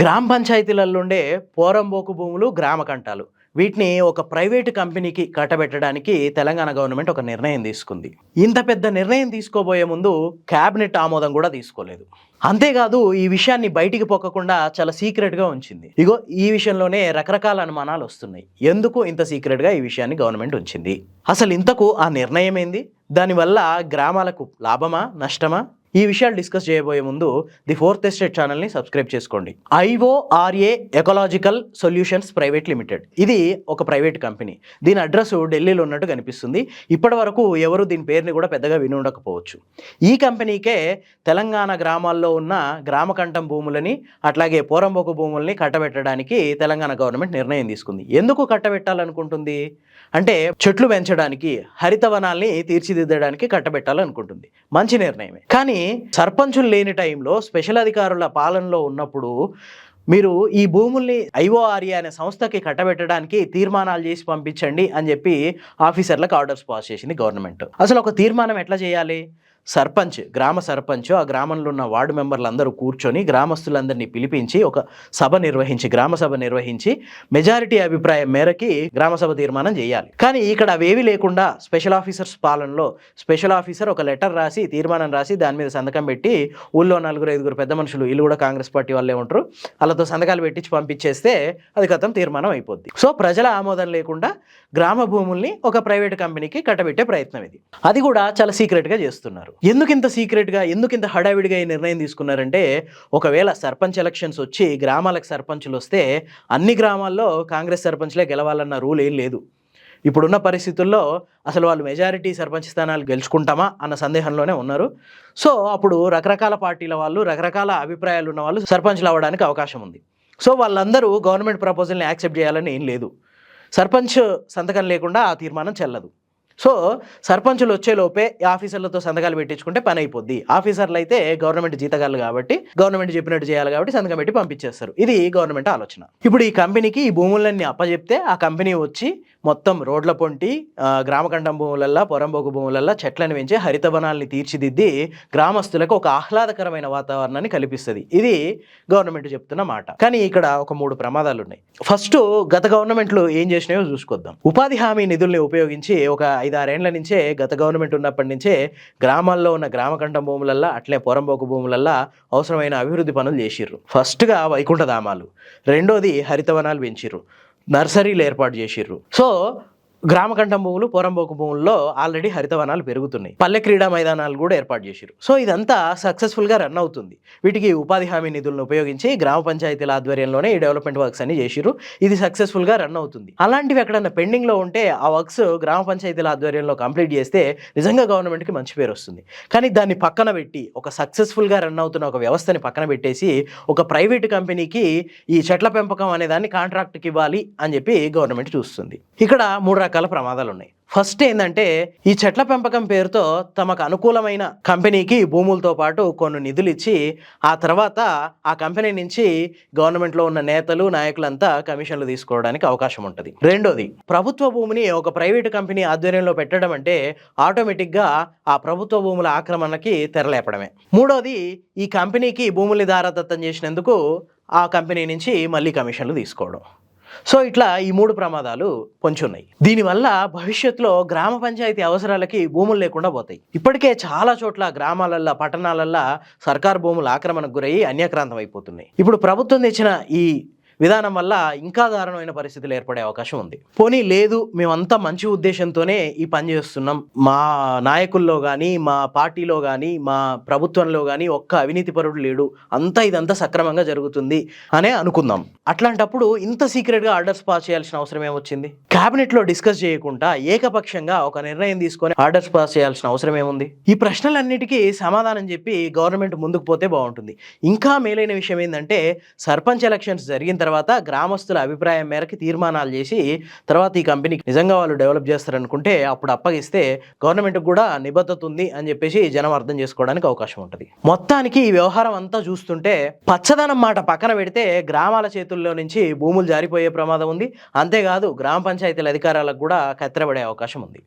గ్రామ పంచాయతీలలో ఉండే పోరంబోకు భూములు గ్రామ కంటాలు. వీటిని ఒక ప్రైవేటు కంపెనీకి కట్టబెట్టడానికి తెలంగాణ గవర్నమెంట్ ఒక నిర్ణయం తీసుకుంది. ఇంత పెద్ద నిర్ణయం తీసుకోబోయే ముందు క్యాబినెట్ ఆమోదం కూడా తీసుకోలేదు. అంతేకాదు ఈ విషయాన్ని బయటికి పొక్కకుండా చాలా సీక్రెట్గా ఉంచింది. ఇగో ఈ విషయంలోనే రకరకాల అనుమానాలు వస్తున్నాయి. ఎందుకు ఇంత సీక్రెట్గా ఈ విషయాన్ని గవర్నమెంట్ ఉంచింది? అసలు ఇంతకు ఆ నిర్ణయం ఏంది? దానివల్ల గ్రామాలకు లాభమా? నష్టమా? ఈ విషయాలు డిస్కస్ చేయబోయే ముందు ది ఫోర్త్ ఎస్టేట్ ఛానల్ని సబ్స్క్రైబ్ చేసుకోండి. IORA ecological solutions private limited. ఇది ఒక ప్రైవేట్ కంపెనీ. దీని అడ్రస్ ఢిల్లీలో ఉన్నట్టు కనిపిస్తుంది. ఇప్పటి వరకు ఎవరు దీని పేరుని కూడా పెద్దగా విని ఉండకపోవచ్చు. ఈ కంపెనీకే తెలంగాణ గ్రామాల్లో ఉన్న గ్రామకంఠం భూములని అట్లాగే పోరంబోకు భూముల్ని కట్టబెట్టడానికి తెలంగాణ గవర్నమెంట్ నిర్ణయం తీసుకుంది. ఎందుకు కట్టబెట్టాలనుకుంటుంది? అంటే చెట్లు పెంచడానికి హరితవనాల్ని తీర్చిదిద్దడానికి కట్టబెట్టాలనుకుంటుంది. మంచి నిర్ణయమే. కానీ సర్పంచులు లేని టైంలో స్పెషల్ అధికారుల పాలనలో ఉన్నప్పుడు మీరు ఈ భూముల్ని ఐఓఆర్ఏ అనే సంస్థకి కట్టబెట్టడానికి తీర్మానాలు చేసి పంపించండి అని చెప్పి ఆఫీసర్లకు ఆర్డర్స్ పాస్ చేసింది గవర్నమెంట్. అసలు ఒక తీర్మానం ఎట్లా చేయాలి? సర్పంచ్ గ్రామ సర్పంచ్ ఆ గ్రామంలో ఉన్న వార్డు మెంబర్లు అందరూ కూర్చొని గ్రామస్తులందరినీ పిలిపించి ఒక సభ నిర్వహించి గ్రామ సభ నిర్వహించి మెజారిటీ అభిప్రాయం మేరకి గ్రామ సభ తీర్మానం చేయాలి. కానీ ఇక్కడ అవేవి లేకుండా స్పెషల్ ఆఫీసర్స్ పాలనలో స్పెషల్ ఆఫీసర్ ఒక లెటర్ రాసి తీర్మానం రాసి దాని మీద సంతకం పెట్టి ఊళ్ళో నలుగురు ఐదుగురు పెద్ద మనుషులు వీళ్ళు కూడా కాంగ్రెస్ పార్టీ వాళ్ళే ఉంటారు. వాళ్ళతో సంతకాలు పెట్టించి పంపించేస్తే అది గతం తీర్మానం అయిపోద్ది. సో ప్రజల ఆమోదం లేకుండా గ్రామ భూముల్ని ఒక ప్రైవేట్ కంపెనీకి కట్టబెట్టే ప్రయత్నం ఇది. అది కూడా చాలా సీక్రెట్గా చేస్తున్నారు. ఎందుకు ఇంత సీక్రెట్గా ఎందుకు ఇంత హడావిడిగా ఈ నిర్ణయం తీసుకున్నారంటే ఒకవేళ సర్పంచ్ ఎలక్షన్స్ వచ్చి గ్రామాలకు సర్పంచులు వస్తే అన్ని గ్రామాల్లో కాంగ్రెస్ సర్పంచ్లే గెలవాలన్న రూల్ ఏం లేదు. ఇప్పుడున్న పరిస్థితుల్లో అసలు వాళ్ళు మెజారిటీ సర్పంచ్ స్థానాలు గెలుచుకుంటామా అన్న సందేహంలోనే ఉన్నారు. సో అప్పుడు రకరకాల పార్టీల వాళ్ళు రకరకాల అభిప్రాయాలు ఉన్న వాళ్ళు సర్పంచ్లు అవ్వడానికి అవకాశం ఉంది. సో వాళ్ళందరూ గవర్నమెంట్ ప్రపోజల్ని యాక్సెప్ట్ చేయాలని ఏం లేదు. సర్పంచ్ సంతకం లేకుండా ఆ తీర్మానం చెల్లదు. సో సర్పంచులు వచ్చేలోపే ఆఫీసర్లతో సంతకాలు పెట్టించుకుంటే పని అయిపోద్ది. ఆఫీసర్లు అయితే గవర్నమెంట్ జీతగాళ్ళు కాబట్టి గవర్నమెంట్ చెప్పినట్టు చేయాలి కాబట్టి సంతకం పెట్టి పంపించేస్తారు. ఇది గవర్నమెంట్ ఆలోచన. ఇప్పుడు ఈ కంపెనీకి ఈ భూములన్నీ అప్పచెప్తే ఆ కంపెనీ వచ్చి మొత్తం రోడ్ల పొంటి గ్రామఖండం గ్రామకంఠం భూములల్లా పొరంబోకు భూములల్లా చెట్లను పెంచి హరితవనాల్ని తీర్చిదిద్ది గ్రామస్తులకు ఒక ఆహ్లాదకరమైన వాతావరణాన్ని కల్పిస్తుంది. ఇది గవర్నమెంట్ చెప్తున్న మాట. కానీ ఇక్కడ ఒక మూడు ప్రమాదాలు ఉన్నాయి ఫస్ట్ గత గవర్నమెంట్లు ఏం చేసినాయో చూసుకొద్దాం. ఉపాధి హామీ నిధుల్ని ఉపయోగించి ఒక ఐదారేండ్ల నుంచే గత గవర్నమెంట్ ఉన్నప్పటి నుంచే గ్రామాల్లో ఉన్న గ్రామఖండం భూములల్లా అట్లే పొరంబోకు భూములల్లా అవసరమైన అభివృద్ధి పనులు చేసిర్రు. ఫస్ట్గా వైకుంఠధామాలు. రెండోది హరితవనాలు పెంచిర్రు. నర్సరీలు ఏర్పాటు చేసిర్రు. సో గ్రామకంఠం భూములు పోరంబోకు భూముల్లో ఆల్రెడీ హరితవనాలు పెరుగుతున్నాయి. పల్లె క్రీడా మైదానాలు కూడా ఏర్పాటు చేశారు సో ఇదంతా సక్సెస్ఫుల్గా రన్ అవుతుంది. వీటికి ఉపాధి హామీ నిధులను ఉపయోగించి గ్రామ పంచాయతీల ఆధ్వర్యంలోనే ఈ డెవలప్మెంట్ వర్క్స్ అన్ని చేసిరు ఇది సక్సెస్ఫుల్గా రన్ అవుతుంది. అలాంటివి ఎక్కడన్నా పెండింగ్లో ఉంటే ఆ వర్క్స్ గ్రామ పంచాయతీల ఆధ్వర్యంలో కంప్లీట్ చేస్తే నిజంగా గవర్నమెంట్కి మంచి పేరు వస్తుంది. కానీ దాన్ని పక్కన పెట్టి ఒక సక్సెస్ఫుల్గా రన్ అవుతున్న ఒక వ్యవస్థని పక్కన పెట్టేసి ఒక ప్రైవేట్ కంపెనీకి ఈ చెట్ల పెంపకం అనే దాన్ని కాంట్రాక్ట్కి ఇవ్వాలి అని చెప్పి గవర్నమెంట్ చూస్తుంది. ఇక్కడ మూడు రకాల ప్రమాదాలు ఉన్నాయి ఫస్ట్ ఏంటంటే ఈ చెట్ల పెంపకం పేరుతో తమకు అనుకూలమైన కంపెనీకి భూములతో పాటు కొన్ని నిధులు ఇచ్చి ఆ తర్వాత ఆ కంపెనీ నుంచి గవర్నమెంట్లో ఉన్న నేతలు నాయకులంతా కమిషన్లు తీసుకోవడానికి అవకాశం ఉంటుంది. రెండోది ప్రభుత్వ భూమిని ఒక ప్రైవేటు కంపెనీ ఆధ్వర్యంలో పెట్టడం అంటే ఆటోమేటిక్గా ఆ ప్రభుత్వ భూముల ఆక్రమణకి తెరలేపడమే. మూడోది ఈ కంపెనీకి భూముల్ని దారాదత్తం చేసినందుకు ఆ కంపెనీ నుంచి మళ్ళీ కమిషన్లు తీసుకోవడం. సో ఇట్లా ఈ మూడు ప్రమాదాలు పొంచున్నాయి. దీనివల్ల భవిష్యత్తులో గ్రామ పంచాయతీ అవసరాలకి భూములు లేకుండా పోతాయి. ఇప్పటికే చాలా చోట్ల గ్రామాలల్లో పట్టణాలల్లో సర్కారు భూములు ఆక్రమణకు గురయ్యి అన్యక్రాంతం అయిపోతున్నాయి. ఇప్పుడు ప్రభుత్వం తెచ్చిన ఈ విధానం వల్ల ఇంకా దారుణమైన పరిస్థితులు ఏర్పడే అవకాశం ఉంది. పోనీ లేదు మేమంతా మంచి ఉద్దేశంతోనే ఈ పని చేస్తున్నాం. మా నాయకుల్లో కానీ మా పార్టీలో కానీ మా ప్రభుత్వంలో కానీ ఒక్క అవినీతి పరుడు లేడు. అంతా ఇదంతా సక్రమంగా జరుగుతుంది అనే అనుకుందాం. అట్లాంటప్పుడు ఇంత సీక్రెట్గా ఆర్డర్స్ పాస్ చేయాల్సిన అవసరం ఏమొచ్చింది? క్యాబినెట్లో డిస్కస్ చేయకుండా ఏకపక్షంగా ఒక నిర్ణయం తీసుకొని ఆర్డర్స్ పాస్ చేయాల్సిన అవసరం ఏముంది? ఈ ప్రశ్నలన్నిటికీ సమాధానం చెప్పి గవర్నమెంట్ ముందుకు పోతే బాగుంటుంది. ఇంకా మేలైన విషయం ఏంటంటే సర్పంచ్ ఎలక్షన్స్ జరిగిన తర్వాత గ్రామస్తుల అభిప్రాయం మేరకు తీర్మానాలు చేసి తర్వాత ఈ కంపెనీకి నిజంగా వాళ్ళు డెవలప్ చేస్తారనుకుంటే అప్పుడు అప్పగిస్తే గవర్నమెంట్కి కూడా నిబద్ధత ఉంది అని చెప్పేసి జనం అర్థం చేసుకోవడానికి అవకాశం ఉంటుంది. మొత్తానికి ఈ వ్యవహారం అంతా చూస్తుంటే పచ్చదనం మాట పక్కన పెడితే గ్రామాల చేతుల్లో నుంచి భూములు జారిపోయే ప్రమాదం ఉంది. అంతేకాదు గ్రామ పంచాయతీ పంచాయతీల అధికారాలకు కూడా కత్తెరబడే అవకాశం ఉంది.